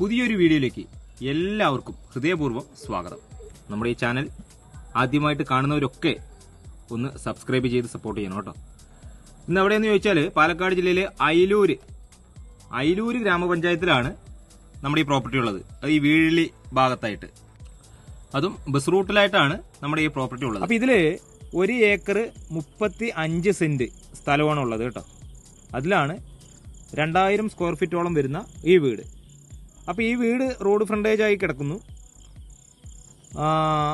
പുതിയൊരു വീഡിയോയിലേക്ക് എല്ലാവർക്കും ഹൃദയപൂർവം സ്വാഗതം. നമ്മുടെ ഈ ചാനൽ ആദ്യമായിട്ട് കാണുന്നവരൊക്കെ ഒന്ന് സബ്സ്ക്രൈബ് ചെയ്ത് സപ്പോർട്ട് ചെയ്യണം കേട്ടോ. ഇന്ന് എവിടെയെന്ന് ചോദിച്ചാൽ പാലക്കാട് ജില്ലയിലെ അയിലൂര് അയിലൂര് ഗ്രാമപഞ്ചായത്തിലാണ് നമ്മുടെ ഈ പ്രോപ്പർട്ടി ഉള്ളത്. അത് ഈ വീഴിലി ഭാഗത്തായിട്ട്. അതും ബസ് റൂട്ടിലായിട്ടാണ് നമ്മുടെ ഈ പ്രോപ്പർട്ടി ഉള്ളത്. അപ്പോൾ ഇതിൽ ഒരു ഏക്കർ മുപ്പത്തി അഞ്ച് സെന്റ് സ്ഥലമാണ് ഉള്ളത് കേട്ടോ. അതിലാണ് രണ്ടായിരം സ്ക്വയർ ഫീറ്റോളം വരുന്ന ഈ വീട്. അപ്പോൾ ഈ വീട് റോഡ് ഫ്രണ്ടേജ് ആയി കിടക്കുന്നു.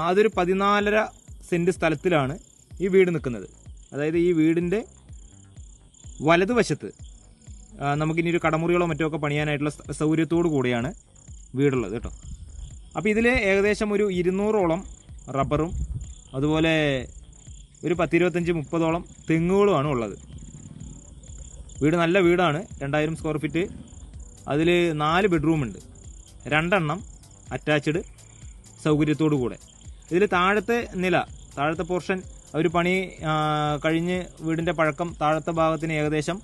അതൊരു പതിനാലര സെന്റ് സ്ഥലത്തിലാണ് ഈ വീട് നിൽക്കുന്നത്. അതായത് ഈ വീടിന്റെ വലതുവശത്ത് നമുക്കിനി ഒരു കടമുറികളോ മറ്റോ ഒക്കെ പണിയാനായിട്ടുള്ള സൗകര്യത്തോടു കൂടിയാണ് വീടുള്ളത് കേട്ടോ. അപ്പോൾ ഇതിൽ ഏകദേശം ഒരു ഇരുന്നൂറോളം റബ്ബറും അതുപോലെ ഒരു പത്തിരുപത്തഞ്ച് മുപ്പതോളം തെങ്ങുകളുമാണ് ഉള്ളത്. വീട് നല്ല വീടാണ് രണ്ടായിരം സ്ക്വയർ ഫീറ്റ്. അതിൽ നാല് ബെഡ്റൂം ഉണ്ട്. രണ്ടെണ്ണം അറ്റാച്ച്ഡ് സൗകര്യത്തോടു കൂടെ. ഇതിൽ താഴത്തെ നില താഴത്തെ പോർഷൻ അവർ പണി കഴിഞ്ഞ് വീടിന്റെ പഴക്കം താഴത്തെ ഭാഗത്തിന് ഏകദേശം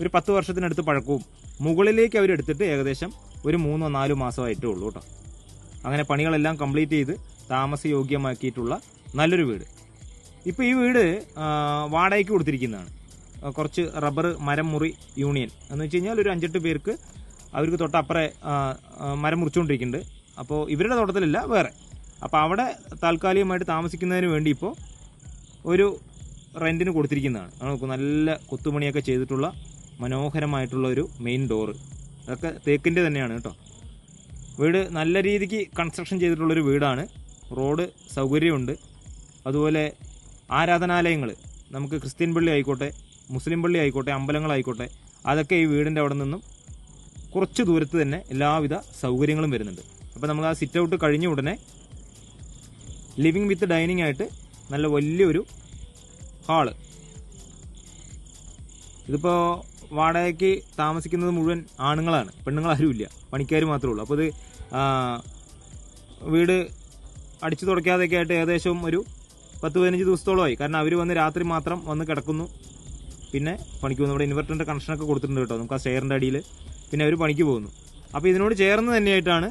ഒരു പത്ത് വർഷത്തിനടുത്ത് പഴക്കവും. മുകളിലേക്ക് അവരെടുത്തിട്ട് ഏകദേശം ഒരു മൂന്നോ നാലോ മാസമായിട്ടേ ഉള്ളൂ കേട്ടോ. അങ്ങനെ പണികളെല്ലാം കംപ്ലീറ്റ് ചെയ്ത് താമസയോഗ്യമാക്കിയിട്ടുള്ള നല്ലൊരു വീട്. ഇപ്പോൾ ഈ വീട് വാടകയ്ക്ക് കൊടുത്തിരിക്കുന്നതാണ്. കുറച്ച് റബ്ബർ മരം മുറി യൂണിയൻ എന്ന് വെച്ച് കഴിഞ്ഞാൽ ഒരു അഞ്ചെട്ട് പേർക്ക് അവർക്ക് തൊട്ടപ്പുറേ മരം മുറിച്ചുകൊണ്ടിരിക്കുന്നുണ്ട്. അപ്പോൾ ഇവരുടെ തോട്ടത്തിലല്ല വേറെ. അപ്പോൾ അവിടെ താൽക്കാലികമായിട്ട് താമസിക്കുന്നതിന് വേണ്ടി ഇപ്പോൾ ഒരു റെന്റിന് കൊടുത്തിരിക്കുന്നതാണ്. നോക്കൂ നല്ല കൊത്തുപണിയൊക്കെ ചെയ്തിട്ടുള്ള മനോഹരമായിട്ടുള്ള ഒരു മെയിൻ ഡോറ്. അതൊക്കെ തേക്കിന്റെ തന്നെയാണ് കേട്ടോ. വീട് നല്ല രീതിക്ക് കൺസ്ട്രക്ഷൻ ചെയ്തിട്ടുള്ളൊരു വീടാണ്. റോഡ് സൗകര്യമുണ്ട്. അതുപോലെ ആരാധനാലയങ്ങൾ നമുക്ക് ക്രിസ്ത്യൻ പള്ളി ആയിക്കോട്ടെ മുസ്ലിം പള്ളി ആയിക്കോട്ടെ അമ്പലങ്ങളായിക്കോട്ടെ അതൊക്കെ ഈ വീടിന്റെ അവിടെ നിന്നും കുറച്ച് ദൂരത്ത് തന്നെ എല്ലാവിധ സൗകര്യങ്ങളും വരുന്നുണ്ട്. അപ്പോൾ നമ്മൾ ആ സിറ്റ് ഔട്ട് കഴിഞ്ഞ ഉടനെ ലിവിങ് വിത്ത് ഡൈനിങ് ആയിട്ട് നല്ല വലിയൊരു ഹാൾ ഇതിപ്പോൾ വാടകയ്ക്ക് താമസിക്കുന്നത് മുഴുവൻ ആണുങ്ങളാണ്. പെണ്ണുങ്ങൾ പെണ്ണുങ്ങളാരുമില്ല. പണിക്കാർ മാത്രമേ ഉള്ളൂ. അപ്പോൾ ഇത് വീട് അടിച്ചു തുടയ്ക്കാതെയൊക്കെ ആയിട്ട് ഏകദേശം ഒരു പത്ത് പതിനഞ്ച് ദിവസത്തോളമായി. കാരണം അവർ വന്ന് രാത്രി മാത്രം വന്ന് കിടക്കുന്നു. പിന്നെ പണിക്ക് പോകുന്നു. ഇവിടെ ഇൻവെർട്ടറിന്റെ കണക്ഷനൊക്കെ കൊടുത്തിട്ടുണ്ട് കേട്ടോ. നമുക്ക് ആ സ്റ്റെയറിന്റെ അടിയിൽ പിന്നെ അവർ പണിക്ക് പോകുന്നു. അപ്പോൾ ഇതിനോട് ചേർന്ന് തന്നെയായിട്ടാണ്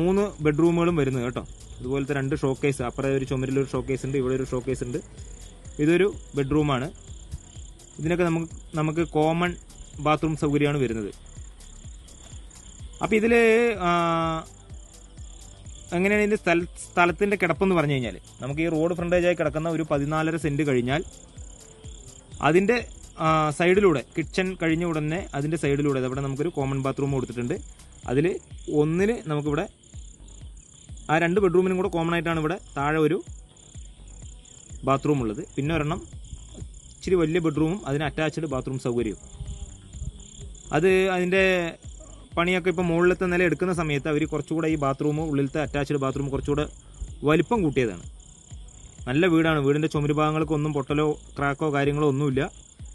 മൂന്ന് ബെഡ്റൂമുകളും വരുന്നത് കേട്ടോ. ഇതുപോലത്തെ രണ്ട് ഷോക്കേസ് അപ്പുറം ഒരു ചുമരിലൊരു ഷോക്കേസ് ഉണ്ട് ഇവിടെ ഒരു ഷോക്കേസ് ഉണ്ട്. ഇതൊരു ബെഡ്റൂമാണ്. ഇതിനൊക്കെ നമുക്ക് നമുക്ക് കോമൺ ബാത്റൂം സൗകര്യമാണ് വരുന്നത്. അപ്പോൾ ഇതിൽ എങ്ങനെയാണ് ഇതിന്റെ സ്ഥല സ്ഥലത്തിന്റെ കിടപ്പെന്ന് പറഞ്ഞു കഴിഞ്ഞാൽ നമുക്ക് ഈ റോഡ് ഫ്രണ്ടേജായി കിടക്കുന്ന ഒരു പതിനാലര സെന്റ് കഴിഞ്ഞാൽ അതിന്റെ സൈഡിലൂടെ കിച്ചൺ കഴിഞ്ഞ ഉടനെ അതിന്റെ സൈഡിലൂടെ അവിടെ നമുക്കൊരു കോമൺ ബാത്റൂം കൊടുത്തിട്ടുണ്ട്. അതിൽ ഒന്നിന് നമുക്കിവിടെ ആ രണ്ട് ബെഡ്റൂമിനും കൂടെ കോമൺ ആയിട്ടാണ് ഇവിടെ താഴെ ഒരു ബാത്റൂം ഉള്ളത്. പിന്നെ ഒരെണ്ണം ഇച്ചിരി വലിയ ബെഡ്റൂമും അതിന് അറ്റാച്ച്ഡ് ബാത്റൂം സൗകര്യവും. അത് അതിന്റെ പണിയൊക്കെ ഇപ്പോൾ മുകളിലത്തെ നില എടുക്കുന്ന സമയത്ത് അവർ കുറച്ചുകൂടെ ഈ ബാത്റൂം ഉള്ളിലത്തെ അറ്റാച്ച്ഡ് ബാത്റൂം കുറച്ചുകൂടെ വലിപ്പം കൂട്ടിയതാണ്. നല്ല വീടാണ്. വീടിന്റെ ചുമരുഭാഗങ്ങൾക്കൊന്നും പൊട്ടലോ ക്രാക്കോ കാര്യങ്ങളോ ഒന്നുമില്ല.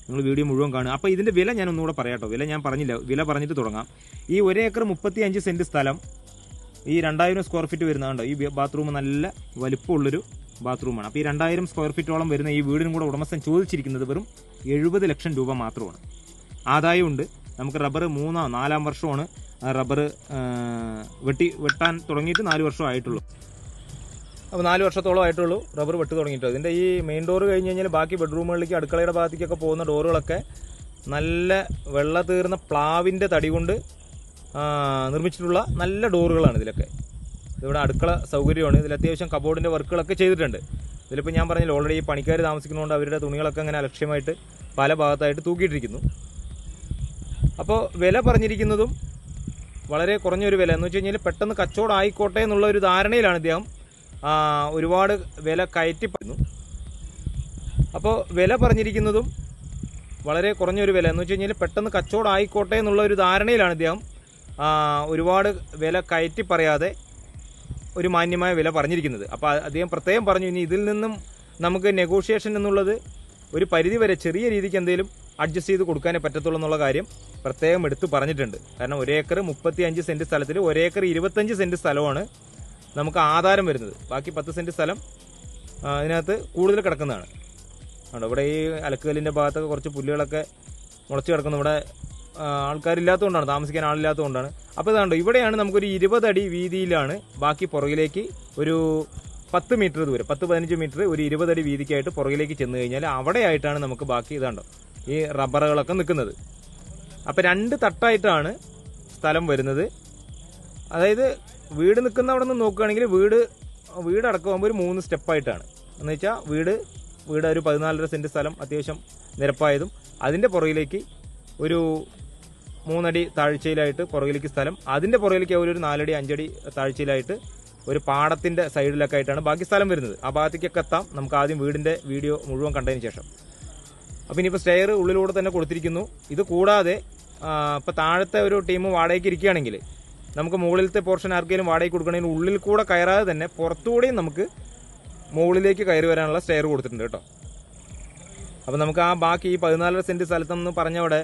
നിങ്ങൾ വീഡിയോ മുഴുവൻ കാണുക. അപ്പോൾ ഇതിന്റെ വില ഞാൻ ഒന്നുകൂടെ പറയാട്ടോ വില ഞാൻ പറഞ്ഞില്ല. വില പറഞ്ഞിട്ട് തുടങ്ങാം. ഈ ഒരു ഏക്കർ മുപ്പത്തി അഞ്ച് സെന്റ് സ്ഥലം ഈ രണ്ടായിരം സ്ക്വയർ ഫീറ്റ് വരുന്നതുണ്ടോ. ഈ ബാത്റൂം നല്ല വലിപ്പമുള്ളൊരു ബാത്റൂമാണ് അപ്പോൾ ഈ രണ്ടായിരം സ്ക്വയർ ഫീറ്റോളം വരുന്ന ഈ വീടിനും കൂടെ ഉടമസ്ഥൻ ചോദിച്ചിരിക്കുന്നത് വെറും എഴുപത് ലക്ഷം രൂപ മാത്രമാണ്. ആദായമുണ്ട്. നമുക്ക് റബ്ബർ മൂന്നാം നാലാം വർഷമാണ് റബ്ബർ വെട്ടി വെട്ടാൻ തുടങ്ങിയിട്ട് നാല് വർഷം ആയിട്ടുള്ളൂ. അപ്പോൾ നാല് വർഷത്തോളം ആയിട്ടുള്ളൂ റബ്ബർ വെട്ട് തുടങ്ങിയിട്ട്. ഇതിന്റെ ഈ മെയിൻ ഡോർ കഴിഞ്ഞ് കഴിഞ്ഞാൽ ബാക്കി ബെഡ്റൂമുകളിലേക്ക് അടുക്കളയുടെ ഭാഗത്തേക്കൊക്കെ പോകുന്ന ഡോറുകളൊക്കെ നല്ല വെള്ള തീർന്ന പ്ലാവിന്റെ തടി കൊണ്ട് നിർമ്മിച്ചിട്ടുള്ള നല്ല ഡോറുകളാണ് ഇതിലൊക്കെ. ഇവിടെ അടുക്കള സൗകര്യമാണ്. ഇതിൽ അത്യാവശ്യം കബോർഡിന്റെ വർക്കുകളൊക്കെ ചെയ്തിട്ടുണ്ട്. ഇതിലിപ്പോൾ ഞാൻ പറഞ്ഞാൽ ഓൾറെഡി ഈ പണിക്കാർ താമസിക്കുന്നതുകൊണ്ട് അവരുടെ തുണികളൊക്കെ അങ്ങനെ അലക്ഷ്യമായിട്ട് പല ഭാഗത്തായിട്ട് തൂക്കിയിട്ടിരിക്കുന്നു. അപ്പോൾ വില പറഞ്ഞിരിക്കുന്നതും വളരെ കുറഞ്ഞൊരു വില. എന്ന് വെച്ച് കഴിഞ്ഞാൽ പെട്ടെന്ന് കച്ചവടം ആയിക്കോട്ടെ എന്നുള്ള ഒരു ധാരണയിലാണ് ഇദ്ദേഹം ഒരുപാട് വില കയറ്റി പറയുന്നു. അപ്പോൾ വില പറഞ്ഞിരിക്കുന്നതും വളരെ കുറഞ്ഞൊരു വില. എന്ന് വെച്ച് കഴിഞ്ഞാൽ പെട്ടെന്ന് കച്ചവടം ആയിക്കോട്ടെ എന്നുള്ള ഒരു ധാരണയിലാണ് ഇദ്ദേഹം ഒരുപാട് വില കയറ്റി പറയാതെ ഒരു മാന്യമായ വില പറഞ്ഞിരിക്കുന്നത്. അപ്പോൾ അദ്ദേഹം പ്രത്യേകം പറഞ്ഞു ഇനി ഇതിൽ നിന്നും നമുക്ക് നെഗോഷിയേഷൻ എന്നുള്ളത് ഒരു പരിധി വരെ ചെറിയ രീതിക്ക് എന്തെങ്കിലും അഡ്ജസ്റ്റ് ചെയ്ത് കൊടുക്കാനേ പറ്റത്തുള്ളൂ എന്നുള്ള കാര്യം പ്രത്യേകം എടുത്ത് പറഞ്ഞിട്ടുണ്ട്. കാരണം ഒരേക്കർ മുപ്പത്തി അഞ്ച് സെന്റ് സ്ഥലത്തിൽ ഒരേക്കർ ഇരുപത്തഞ്ച് സെന്റ് സ്ഥലമാണ്. നമുക്ക് ആധാരം വരുന്നത്. ബാക്കി പത്ത് സെന്റ് സ്ഥലം അതിനകത്ത് കൂടുതൽ കിടക്കുന്നതാണ്. ആണ് ഇവിടെ ഈ അലക്കുകല്ലിന്റെ ഭാഗത്തൊക്കെ കുറച്ച് പുല്ലുകളൊക്കെ മുളച്ച് കിടക്കുന്നു. ഇവിടെ ആൾക്കാരില്ലാത്തതുകൊണ്ടാണ് താമസിക്കാൻ ആളില്ലാത്തതുകൊണ്ടാണ്. അപ്പോൾ ഇതാണ്ടോ ഇവിടെയാണ് നമുക്കൊരു ഇരുപത് അടി വീതിയിലാണ് ബാക്കി പുറകിലേക്ക് ഒരു പത്ത് മീറ്റർ ദൂരം പത്ത് പതിനഞ്ച് മീറ്റർ ഒരു ഇരുപത് അടി വീതിക്കായിട്ട് പുറകിലേക്ക് ചെന്ന് കഴിഞ്ഞാൽ അവിടെയായിട്ടാണ് നമുക്ക് ബാക്കി ഇതാണ്ടോ ഈ റബ്ബറുകളൊക്കെ നിൽക്കുന്നത്. അപ്പോൾ രണ്ട് തട്ടായിട്ടാണ് സ്ഥലം വരുന്നത്. അതായത് വീട് നിൽക്കുന്ന അവിടെ നിന്ന് നോക്കുകയാണെങ്കിൽ വീട് വീട് ആകുമ്പോൾ ഒരു മൂന്ന് സ്റ്റെപ്പായിട്ടാണ്. എന്ന് വെച്ചാൽ വീട് വീട് ഒരു പതിനാലര സെന്റ് സ്ഥലം അത്യാവശ്യം നിരപ്പായതും അതിന്റെ പുറകിലേക്ക് ഒരു മൂന്നടി താഴ്ചയിലായിട്ട് പുറകിലേക്ക് സ്ഥലം അതിന്റെ പുറകിലേക്ക് ഒരു നാലടി അഞ്ചടി താഴ്ചയിലായിട്ട് ഒരു പാടത്തിന്റെ സൈഡിലൊക്കെ ആയിട്ടാണ് ബാക്കി സ്ഥലം വരുന്നത്. ആ ഭാഗത്തേക്കൊക്കെ എത്താം. നമുക്ക് ആദ്യം വീടിന്റെ വീഡിയോ മുഴുവൻ കണ്ടതിന് ശേഷം. അപ്പം ഇനിയിപ്പോൾ സ്റ്റെയർ ഉള്ളിലൂടെ തന്നെ കൊടുത്തിരിക്കുന്നു. ഇത് കൂടാതെ ഇപ്പോൾ താഴത്തെ ഒരു ടീം വാടകയ്ക്ക് ഇരിക്കുകയാണെങ്കിൽ നമുക്ക് മുകളിലത്തെ പോർഷൻ ആർക്കെങ്കിലും വാടകയ്ക്ക് കൊടുക്കണമെങ്കിൽ ഉള്ളിൽ കൂടെ കയറാതെ തന്നെ പുറത്തുകൂടെയും നമുക്ക് മുകളിലേക്ക് കയറി വരാനുള്ള സ്റ്റെയർ കൊടുത്തിട്ടുണ്ട് കേട്ടോ. അപ്പോൾ നമുക്ക് ആ ബാക്കി ഈ പതിനാലര സെന്റ് സ്ഥലത്തെന്ന് പറഞ്ഞവിടെ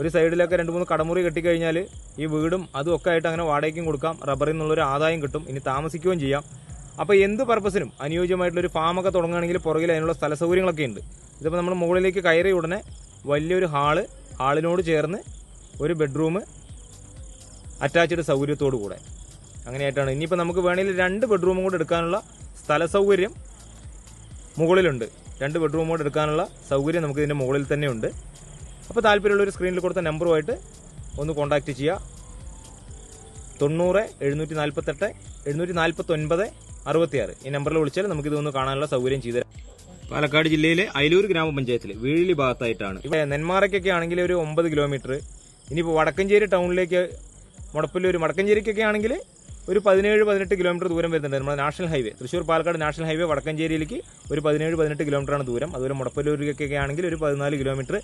ഒരു സൈഡിലൊക്കെ രണ്ട് മൂന്ന് കടമുറി കെട്ടിക്കഴിഞ്ഞാൽ ഈ വീടും അതും ഒക്കെ ആയിട്ട് അങ്ങനെ വാടകയ്ക്കും കൊടുക്കാം. റബ്ബറിൽ നിന്നുള്ളൊരു ആദായം കിട്ടും. ഇനി താമസിക്കുകയും ചെയ്യാം. അപ്പോൾ എന്ത് പർപ്പസിനും അനുയോജ്യമായിട്ടുള്ളൊരു ഫാമൊക്കെ തുടങ്ങുകയാണെങ്കിൽ പുറകിൽ അതിനുള്ള സ്ഥല സൗകര്യങ്ങളൊക്കെ ഉണ്ട്. ഇതിപ്പോൾ നമ്മൾ മുകളിലേക്ക് കയറി ഉടനെ വലിയൊരു ഹാൾ ഹാളിനോട് ചേർന്ന് ഒരു ബെഡ്റൂം അറ്റാച്ച്ഡ് സൗകര്യത്തോടു കൂടെ. അങ്ങനെയായിട്ടാണ്. ഇനിയിപ്പോൾ നമുക്ക് വേണമെങ്കിൽ രണ്ട് ബെഡ്റൂമും കൂടെ എടുക്കാനുള്ള സ്ഥല സൗകര്യം മുകളിലുണ്ട്. രണ്ട് ബെഡ്റൂം കൂടെ എടുക്കാനുള്ള സൗകര്യം നമുക്ക് ഇതിന്റെ മുകളിൽ തന്നെ ഉണ്ട്. അപ്പോൾ താല്പര്യമുള്ളൊരു സ്ക്രീനിൽ കൊടുത്ത നമ്പറുമായിട്ട് ഒന്ന് കോൺടാക്റ്റ് ചെയ്യുക. തൊണ്ണൂറ് എഴുന്നൂറ്റി നാൽപ്പത്തെട്ട് എഴുന്നൂറ്റി നാൽപ്പത്തി ഒൻപത് അറുപത്തിയാറ്. ഈ നമ്പറിൽ വിളിച്ചാൽ നമുക്ക് ഒന്ന് കാണാനുള്ള സൗകര്യം ചെയ്തു പാലക്കാട് ജില്ലയിലെ അയലൂർ ഗ്രാമപഞ്ചായത്തിൽ വീഴിലി ഭാഗത്തായിട്ടാണ്. ഇവിടെ നെന്മാറയ്ക്കൊക്കെ ആണെങ്കിൽ ഒരു ഒമ്പത് കിലോമീറ്റർ. ഇനിയിപ്പോൾ വടക്കഞ്ചേരി ടൗണിലേക്ക് മുടപ്പല്ലൂർ വടക്കഞ്ചേരിക്കൊക്കെ ആണെങ്കിൽ ഒരു പതിനേഴ് പതിനെട്ട് കിലോമീറ്റർ ദൂരം വരുന്നുണ്ട്. നമ്മുടെ national highway Thrissur Palakkad national highway വടക്കഞ്ചേരിയിലേക്ക് ഒരു പതിനേഴ് പതിനെട്ട് കിലോമീറ്ററാണ് ദൂരം. അതുപോലെ മുടപ്പല്ലൂരിലേക്കൊക്കെ ആണെങ്കിൽ ഒരു പതിനാല് കിലോമീറ്റർ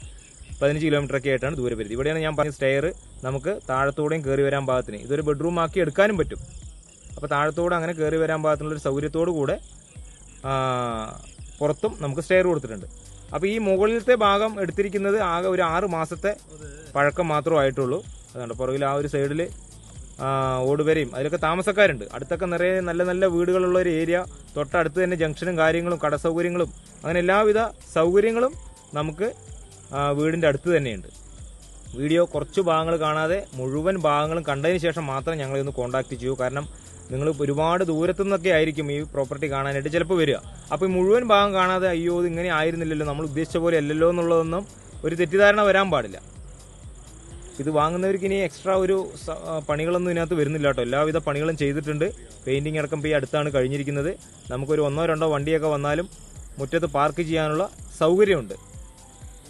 പതിനഞ്ച് കിലോമീറ്റർ ഒക്കെ ആയിട്ടാണ് ദൂരം വരുന്നത്. ഇവിടെയാണ് ഞാൻ പറഞ്ഞ സ്റ്റെയർ നമുക്ക് താഴത്തോടെയും കയറി വരാൻ പാകത്തിന്. ഇതൊരു ബെഡ്റൂം ആക്കി എടുക്കാനും പറ്റും. അപ്പോൾ താഴത്തോടെ അങ്ങനെ കയറി വരാൻ ഭാഗത്തുള്ള ഒരു സൗകര്യത്തോടു കൂടെ പുറത്തും നമുക്ക് സ്റ്റെയർ കൊടുത്തിട്ടുണ്ട്. അപ്പോൾ ഈ മുകളിലത്തെ ഭാഗം എടുത്തിരിക്കുന്നത് ആകെ ഒരു ആറ് മാസത്തെ പഴക്കം മാത്രമേ ആയിട്ടുള്ളൂ. അതുകൊണ്ട് പുറകിൽ ആ ഒരു സൈഡിൽ ഓടുവരെയും അതിലൊക്കെ താമസക്കാരുണ്ട്. അടുത്തൊക്കെ നിറയെ നല്ല നല്ല വീടുകളുള്ള ഒരു ഏരിയ തൊട്ടടുത്ത് തന്നെ ജംഗ്ഷനും കാര്യങ്ങളും കട സൗകര്യങ്ങളും അങ്ങനെ എല്ലാവിധ സൗകര്യങ്ങളും നമുക്ക് വീടിന്റെ അടുത്ത് തന്നെയുണ്ട്. വീഡിയോ കുറച്ച് ഭാഗങ്ങൾ കാണാതെ മുഴുവൻ ഭാഗങ്ങളും കണ്ടതിന് ശേഷം മാത്രം ഞങ്ങളെ ഒന്ന് കോൺടാക്ട് ചെയ്യൂ. കാരണം നിങ്ങൾ ഒരുപാട് ദൂരത്തു നിന്നൊക്കെ ആയിരിക്കും ഈ പ്രോപ്പർട്ടി കാണാനായിട്ട് ചിലപ്പോൾ വരിക. അപ്പോൾ ഈ മുഴുവൻ ഭാഗം കാണാതെ അയ്യോ ഇത് ഇങ്ങനെ ആയിരുന്നില്ലല്ലോ നമ്മൾ ഉദ്ദേശിച്ച പോലെ അല്ലല്ലോ എന്നുള്ളതൊന്നും ഒരു തെറ്റിദ്ധാരണ വരാൻ പാടില്ല. ഇത് വാങ്ങുന്നവർക്ക് ഇനി എക്സ്ട്രാ ഒരു പണികളൊന്നും ഇതിനകത്ത് വരുന്നില്ല കേട്ടോ. എല്ലാവിധ പണികളും ചെയ്തിട്ടുണ്ട്. പെയിന്റിംഗ് അടക്കം ഈ അടുത്താണ് കഴിഞ്ഞിരിക്കുന്നത്. നമുക്കൊരു ഒന്നോ രണ്ടോ വണ്ടിയൊക്കെ വന്നാലും മുറ്റത്ത് പാർക്ക് ചെയ്യാനുള്ള സൗകര്യമുണ്ട്.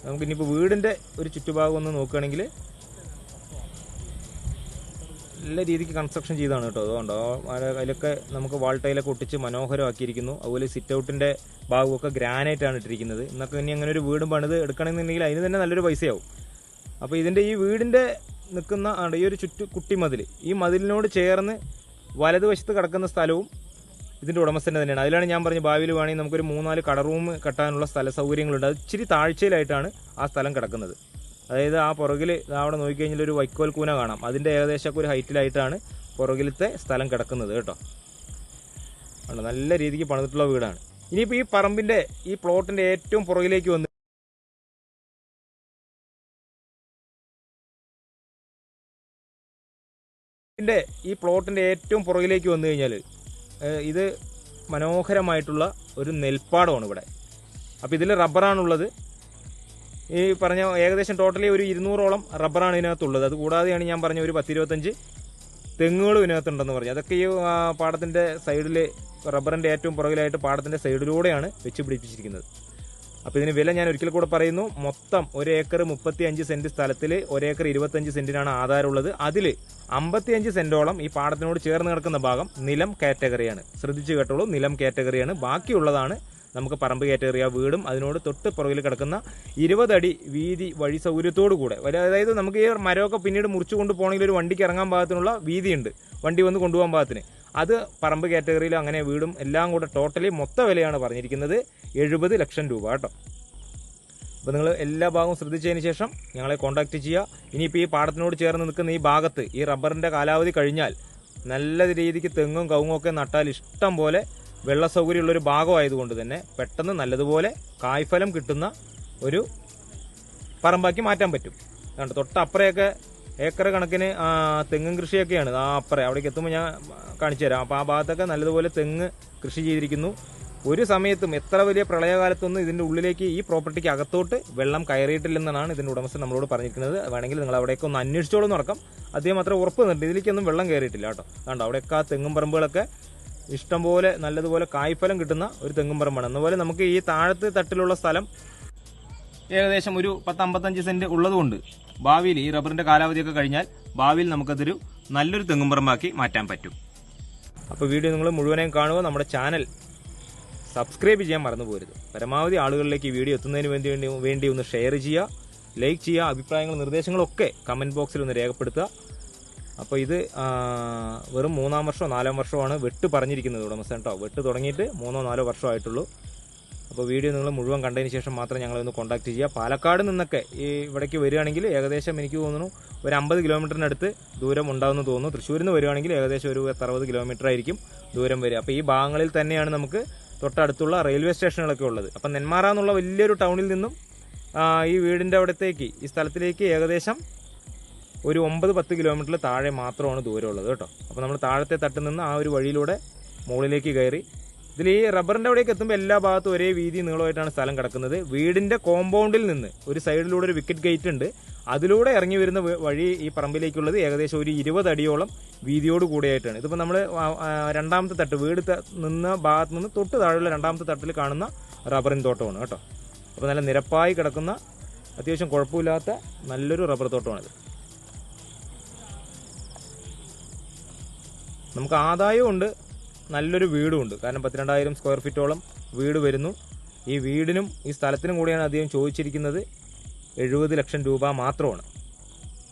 നമുക്ക് ഇനിയിപ്പോൾ വീടിന്റെ ഒരു ചുറ്റുഭാഗം ഒന്ന് നോക്കുകയാണെങ്കിൽ നല്ല രീതിക്ക് കൺസ്ട്രക്ഷൻ ചെയ്താണ് കേട്ടോ. അതുകൊണ്ടോ അതിലൊക്കെ നമുക്ക് വാൾ ടൈലൊക്കെ ഒട്ടിച്ച് മനോഹരമാക്കിയിരിക്കുന്നു. അതുപോലെ സിറ്റ് ഔട്ടിന്റെ ഭാഗമൊക്കെ ഗ്രാനൈറ്റാണ് ഇട്ടിരിക്കുന്നത്. ഇന്നൊക്കെ ഇനി അങ്ങനെ ഒരു വീടും പണിത് എടുക്കണമെന്നുണ്ടെങ്കിൽ അതിന് തന്നെ നല്ലൊരു പൈസയാവും. അപ്പോൾ ഇതിന്റെ ഈ വീടിന്റെ നിൽക്കുന്ന ആണ്ട് ഈ ഒരു ചുറ്റു കുട്ടി മതിൽ ഈ മതിലിനോട് ചേർന്ന് വലതുവശത്ത് കിടക്കുന്ന സ്ഥലവും ഇതിന്റെ ഉടമസ്ഥന്റെ തന്നെയാണ്. അതിലാണ് ഞാൻ പറഞ്ഞ ഭാവിയിൽ വേണമെങ്കിൽ നമുക്കൊരു മൂന്നാൽ കട റൂം കെട്ടാനുള്ള സ്ഥല സൗകര്യങ്ങളുണ്ട്. അത് ഇച്ചിരി താഴ്ചയിലായിട്ടാണ് ആ സ്ഥലം കിടക്കുന്നത്. അതായത് ആ പുറകിൽ അവിടെ നോക്കിക്കഴിഞ്ഞാൽ ഒരു വൈക്കോൽ കൂന കാണാം. അതിന്റെ ഏകദേശമൊക്കെ ഒരു ഹൈറ്റിലായിട്ടാണ് പുറകിലത്തെ സ്ഥലം കിടക്കുന്നത് കേട്ടോ. ആണ് നല്ല രീതിക്ക് പണിതിട്ടുള്ള വീടാണ്. ഇനിയിപ്പോൾ ഈ പറമ്പിന്റെ ഈ പ്ലോട്ടിന്റെ ഏറ്റവും പുറകിലേക്ക് വന്ന് ഇതിന്റെ ഈ പ്ലോട്ടിന്റെ ഏറ്റവും പുറകിലേക്ക് വന്നു കഴിഞ്ഞാൽ ഇത് മനോഹരമായിട്ടുള്ള ഒരു നെൽപ്പാടമാണ് ഇവിടെ. അപ്പോൾ ഇതിൽ റബ്ബറാണുള്ളത്. ഈ പറഞ്ഞ ഏകദേശം ടോട്ടലി ഒരു ഇരുന്നൂറോളം റബ്ബറാണ് ഇതിനകത്തുള്ളത്. അത് കൂടാതെയാണ് ഞാൻ പറഞ്ഞ ഒരു പത്തിരുപത്തഞ്ച് തെങ്ങുകളും ഇതിനകത്തുണ്ടെന്ന് പറഞ്ഞു അതൊക്കെ ഈ പാടത്തിന്റെ സൈഡിൽ റബ്ബറിന്റെ ഏറ്റവും പുറകിലായിട്ട് പാടത്തിന്റെ സൈഡിലൂടെയാണ് വെച്ച് പിടിപ്പിച്ചിരിക്കുന്നത്. അപ്പോൾ ഇതിന് വില ഞാൻ ഒരിക്കൽ കൂടെ പറയുന്നു. മൊത്തം ഒരു ഏക്കർ മുപ്പത്തി അഞ്ച് സെന്റ് സ്ഥലത്തിൽ ഒരേക്കർ ഇരുപത്തഞ്ച് സെന്റിനാണ് ആധാരമുള്ളത്. അതിൽ അമ്പത്തിയഞ്ച് സെന്റോളം ഈ പാടത്തിനോട് ചേർന്ന് കിടക്കുന്ന ഭാഗം നിലം കാറ്റഗറിയാണ്. ശ്രദ്ധിച്ചു കേട്ടോളൂ നിലം കാറ്റഗറിയാണ്. ബാക്കിയുള്ളതാണ് നമുക്ക് പറമ്പ് കയറ്റേറിയ വീടും അതിനോട് തൊട്ട് പുറകിൽ കിടക്കുന്ന ഇരുപതടി വീതി വഴി സൗകര്യത്തോടു കൂടെ. അതായത് നമുക്ക് ഈ മരമൊക്കെ പിന്നീട് മുറിച്ചു കൊണ്ട് പോകണമെങ്കിൽ ഒരു വണ്ടിക്ക് ഇറങ്ങാൻ പാകത്തിനുള്ള വീതിയുണ്ട്. വണ്ടി വന്ന് കൊണ്ടുപോകാൻ പാകത്തിന് അത് പറമ്പ് കാറ്റഗറിയിൽ അങ്ങനെ വീടും എല്ലാം കൂടെ ടോട്ടലി മൊത്ത വിലയാണ് പറഞ്ഞിരിക്കുന്നത് എഴുപത് ലക്ഷം രൂപ കേട്ടോ. അപ്പോൾ നിങ്ങൾ എല്ലാ ഭാഗവും ശ്രദ്ധിച്ചതിന് ശേഷം ഞങ്ങളെ കോൺടാക്ട് ചെയ്യുക. ഇനിയിപ്പോൾ ഈ പാടത്തിനോട് ചേർന്ന് നിൽക്കുന്ന ഈ ഭാഗത്ത് ഈ റബ്ബറിന്റെ കാലാവധി കഴിഞ്ഞാൽ നല്ല രീതിക്ക് തെങ്ങും കവുങ്ങും ഒക്കെ നട്ടാൽ ഇഷ്ടം പോലെ വെള്ള സൗകര്യമുള്ളൊരു ഭാഗമായതുകൊണ്ട് തന്നെ പെട്ടെന്ന് നല്ലതുപോലെ കായ്ഫലം കിട്ടുന്ന ഒരു പറമ്പാക്കി മാറ്റാൻ പറ്റും. അതുകൊണ്ട് തൊട്ടപ്പുറയൊക്കെ ഏക്കർ കണക്കിന് തെങ്ങും കൃഷിയൊക്കെയാണ്. ആ അപ്പുറം അവിടേക്ക് എത്തുമ്പോൾ ഞാൻ കാണിച്ചു തരാം. അപ്പോൾ ആ ഭാഗത്തൊക്കെ നല്ലതുപോലെ തെങ്ങ് കൃഷി ചെയ്തിരിക്കുന്നു. ഒരു സമയത്തും എത്ര വലിയ പ്രളയകാലത്തൊന്നും ഇതിന്റെ ഉള്ളിലേക്ക് ഈ പ്രോപ്പർട്ടിക്ക് അകത്തോട്ട് വെള്ളം കയറിയിട്ടില്ലെന്നാണ് ഇതിന്റെ ഉടമസ്ഥൻ നമ്മളോട് പറഞ്ഞിരിക്കുന്നത്. വേണമെങ്കിൽ നിങ്ങൾ അവിടേക്ക് ഒന്ന് അന്വേഷിച്ചോളൂ നടക്കാം അദ്ദേഹം അത്ര ഉറപ്പ് നിന്നിട്ട് ഇതിലേക്കൊന്നും വെള്ളം കയറിയിട്ടില്ല കേട്ടോ. കണ്ടോ അവിടെയൊക്കെ ആ തെങ്ങും പറമ്പുകളൊക്കെ ഇഷ്ടംപോലെ നല്ലതുപോലെ കായ്ഫലം കിട്ടുന്ന ഒരു തെങ്ങും പറമ്പാണ്. അതുപോലെ നമുക്ക് ഈ താഴത്തെ തട്ടിലുള്ള സ്ഥലം ഏകദേശം ഒരു പത്ത് അമ്പത്തഞ്ച് സെന്റ് ഉള്ളതുകൊണ്ട് ഭാവിയിൽ ഈ റബ്ബറിന്റെ കാലാവധിയൊക്കെ കഴിഞ്ഞാൽ ഭാവിയിൽ നമുക്കതൊരു നല്ലൊരു തെങ്ങും പറമ്പാക്കി മാറ്റാൻ പറ്റും. അപ്പോൾ വീഡിയോ നിങ്ങൾ മുഴുവനായും കാണുക. നമ്മുടെ ചാനൽ സബ്സ്ക്രൈബ് ചെയ്യാൻ മറന്നു പോരുത്. പരമാവധി ആളുകളിലേക്ക് ഈ വീഡിയോ എത്തുന്നതിന് വേണ്ടി വേണ്ടി ഒന്ന് ഷെയർ ചെയ്യുക ലൈക്ക് ചെയ്യുക അഭിപ്രായങ്ങളും നിർദ്ദേശങ്ങളും ഒക്കെ കമന്റ് ബോക്സിൽ ഒന്ന് രേഖപ്പെടുത്തുക. അപ്പോൾ ഇത് വെറും മൂന്നാം വർഷമോ നാലാം വർഷമാണ് വെട്ട് പറഞ്ഞിരിക്കുന്നത് ഉടമസ്ഥൻ കേട്ടോ വെട്ട് തുടങ്ങിയിട്ട് മൂന്നോ നാലോ വർഷമായിട്ടുള്ളൂ അപ്പോൾ വീഡിയോ നിങ്ങൾ മുഴുവൻ കണ്ടതിന് ശേഷം മാത്രം ഞങ്ങളൊന്ന് കോൺടാക്ട് ചെയ്യുക. പാലക്കാട് നിന്നൊക്കെ ഈ ഇവിടേക്ക് വരികയാണെങ്കിൽ ഏകദേശം എനിക്ക് തോന്നുന്നു ഒരു അമ്പത് കിലോമീറ്ററിനടുത്ത് ദൂരം ഉണ്ടാവുമെന്ന് തോന്നുന്നു. തൃശ്ശൂരിൽ നിന്ന് വരികയാണെങ്കിൽ ഏകദേശം ഒരു അറുപത് കിലോമീറ്റർ ആയിരിക്കും ദൂരം വരിക. അപ്പോൾ ഈ ഭാഗങ്ങളിൽ തന്നെയാണ് നമുക്ക് തൊട്ടടുത്തുള്ള റെയിൽവേ സ്റ്റേഷനുകളൊക്കെ ഉള്ളത്. അപ്പം നെന്മാറ എന്നുള്ള വലിയൊരു ടൗണിൽ നിന്നും ഈ വീടിന്റെ അവിടത്തേക്ക് ഈ സ്ഥലത്തിലേക്ക് ഏകദേശം ഒരു ഒമ്പത് പത്ത് കിലോമീറ്ററിൽ താഴെ മാത്രമാണ് ദൂരമുള്ളത് കേട്ടോ. അപ്പോൾ നമ്മൾ താഴത്തെ തട്ടിൽ നിന്ന് ആ ഒരു വഴിയിലൂടെ മുകളിലേക്ക് കയറി. ഇതിൽ ഈ റബ്ബറിന്റെ അവിടേക്ക് എത്തുമ്പോൾ എല്ലാ ഭാഗത്തും ഒരേ വീതി നീളമായിട്ടാണ് സ്ഥലം കിടക്കുന്നത്. വീടിന്റെ കോമ്പൗണ്ടിൽ നിന്ന് ഒരു സൈഡിലൂടെ ഒരു വിക്കറ്റ് ഗേറ്റ് ഉണ്ട്. അതിലൂടെ ഇറങ്ങി വരുന്ന വഴി ഈ പറമ്പിലേക്കുള്ളത് ഏകദേശം ഒരു ഇരുപത് അടിയോളം വീതിയോട് കൂടിയായിട്ടാണ്. ഇതിപ്പോൾ നമ്മൾ രണ്ടാമത്തെ തട്ട് വീട് നിന്ന ഭാഗത്ത് നിന്ന് തൊട്ട് താഴെയുള്ള രണ്ടാമത്തെ തട്ടിൽ കാണുന്ന റബ്ബറിൻ തോട്ടമാണ് കേട്ടോ. അപ്പോൾ നല്ല നിരപ്പായി കിടക്കുന്ന അത്യാവശ്യം കുഴപ്പമില്ലാത്ത നല്ലൊരു റബ്ബർ തോട്ടമാണിത്. നമുക്ക് ആദായമുണ്ട് നല്ലൊരു വീടും ഉണ്ട്. കാരണം പത്തിരണ്ടായിരം സ്ക്വയർ ഫീറ്റോളം വീട് വരുന്നു. ഈ വീടിനും ഈ സ്ഥലത്തിനും കൂടിയാണ് അദ്ദേഹം ചോദിച്ചിരിക്കുന്നത്. എഴുപത് ലക്ഷം രൂപ മാത്രമാണ്.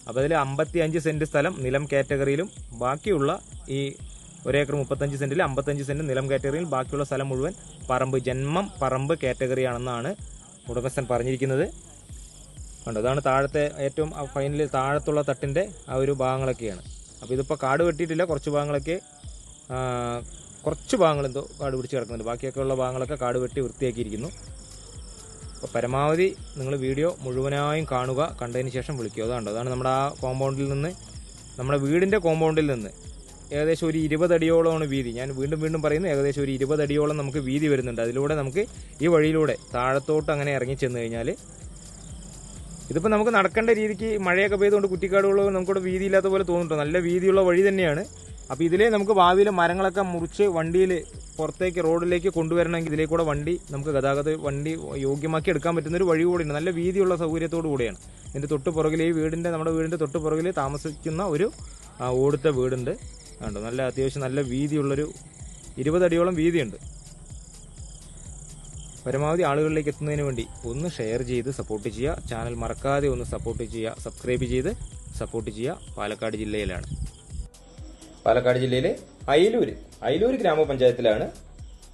അപ്പോൾ അതിൽ അമ്പത്തി അഞ്ച് സെന്റ് സ്ഥലം നിലം കാറ്റഗറിയിലും ബാക്കിയുള്ള ഈ ഒരേക്കർ മുപ്പത്തഞ്ച് സെന്റിൽ അമ്പത്തഞ്ച് സെന്റ് നിലം കാറ്റഗറിയിൽ ബാക്കിയുള്ള സ്ഥലം മുഴുവൻ പറമ്പ് ജന്മം പറമ്പ് കാറ്റഗറിയാണെന്നാണ് ഉടമസ്ഥൻ പറഞ്ഞിരിക്കുന്നത്. കണ്ടോ അതാണ് താഴത്തെ ഏറ്റവും ഫൈനലിൽ താഴത്തുള്ള തട്ടിന്റെ ആ ഒരു ഭാഗങ്ങളൊക്കെയാണ്. അപ്പോൾ ഇതിപ്പോൾ കാട് വെട്ടിയിട്ടില്ല. കുറച്ച് ഭാഗങ്ങളൊക്കെ കുറച്ച് ഭാഗങ്ങൾ എന്തോ കാട് പിടിച്ച് കിടക്കുന്നുണ്ട്. ബാക്കിയൊക്കെ ഉള്ള ഭാഗങ്ങളൊക്കെ കാട് വെട്ടി വൃത്തിയാക്കിയിരിക്കുന്നു. അപ്പോൾ പരമാവധി നിങ്ങൾ വീഡിയോ മുഴുവനായും കാണുക കണ്ടതിന് ശേഷം വിളിക്കുക. അതാണ് അതാണ് നമ്മുടെ ആ കോമ്പൗണ്ടിൽ നിന്ന് നമ്മുടെ വീടിന്റെ കോമ്പൗണ്ടിൽ നിന്ന് ഏകദേശം ഒരു ഇരുപതടിയോളമാണ് വീതി. ഞാൻ വീണ്ടും വീണ്ടും പറയുന്നു ഏകദേശം ഒരു ഇരുപതടിയോളം നമുക്ക് വീതി വരുന്നുണ്ട്. അതിലൂടെ നമുക്ക് ഈ വഴിയിലൂടെ താഴത്തോട്ട് അങ്ങനെ ഇറങ്ങി ചെന്ന് കഴിഞ്ഞാൽ ഇതിപ്പോൾ നമുക്ക് നടക്കേണ്ട രീതിക്ക് മഴയൊക്കെ പെയ്തുകൊണ്ട് കുറ്റിക്കാടുകളോ നമുക്കിവിടെ വീതിയില്ലാത്ത പോലെ തോന്നുന്നുണ്ടോ നല്ല വീതിയുള്ള വഴി തന്നെയാണ്. അപ്പോൾ ഇതിലേ നമുക്ക് ഭാവിയിൽ മരങ്ങളൊക്കെ മുറിച്ച് വണ്ടിയിൽ പുറത്തേക്ക് റോഡിലേക്ക് കൊണ്ടുവരണമെങ്കിൽ ഇതിലേ കൂടെ വണ്ടി നമുക്ക് ഗതാഗത വണ്ടി യോഗ്യമാക്കി എടുക്കാൻ പറ്റുന്ന ഒരു വഴി കൂടിയുണ്ട്. നല്ല വീതിയുള്ള സൗകര്യത്തോടു കൂടിയാണ്. ഇതിന്റെ തൊട്ട് പുറകിൽ ഈ വീടിന്റെ നമ്മുടെ വീടിന്റെ തൊട്ട് പുറകിൽ താമസിക്കുന്ന ഒരു ഓടുത്ത വീടുണ്ട്. കണ്ടോ? നല്ല അത്യാവശ്യം നല്ല വീതിയുള്ളൊരു ഇരുപതടിയോളം വീതിയുണ്ട്. പരമാവധി ആളുകളിലേക്ക് എത്തുന്നതിന് വേണ്ടി ഒന്ന് ഷെയർ ചെയ്ത് സപ്പോർട്ട് ചെയ്യുക. ചാനൽ മറക്കാതെ ഒന്ന് സപ്പോർട്ട് ചെയ്യുക. സബ്സ്ക്രൈബ് ചെയ്ത് സപ്പോർട്ട് ചെയ്യുക. പാലക്കാട് ജില്ലയിലാണ്. പാലക്കാട് ജില്ലയിലെ അയിലൂര് അയിലൂര് ഗ്രാമപഞ്ചായത്തിലാണ്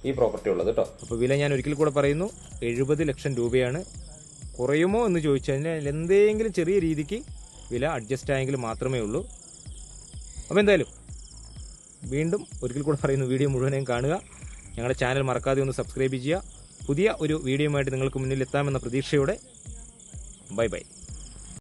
ഈ പ്രോപ്പർട്ടി ഉള്ളത് കേട്ടോ അപ്പോൾ വില ഞാൻ ഒരിക്കൽ കൂടെ പറയുന്നു. എഴുപത് ലക്ഷം രൂപയാണ്. കുറയുമോ എന്ന് ചോദിച്ചു കഴിഞ്ഞാൽ എന്തെങ്കിലും ചെറിയ രീതിക്ക് വില അഡ്ജസ്റ്റ് ആയെങ്കിൽ മാത്രമേ ഉള്ളൂ. അപ്പോൾ എന്തായാലും വീണ്ടും ഒരിക്കൽ കൂടെ പറയുന്നു. വീഡിയോ മുഴുവനെയും കാണുക. ഞങ്ങളുടെ ചാനൽ മറക്കാതെ ഒന്ന് സബ്സ്ക്രൈബ് ചെയ്യുക. പുതിയ ഒരു വീഡിയോയുമായിട്ട് നിങ്ങൾക്ക് മുന്നിൽ എത്താമെന്ന പ്രതീക്ഷയോടെ ബൈ ബൈ.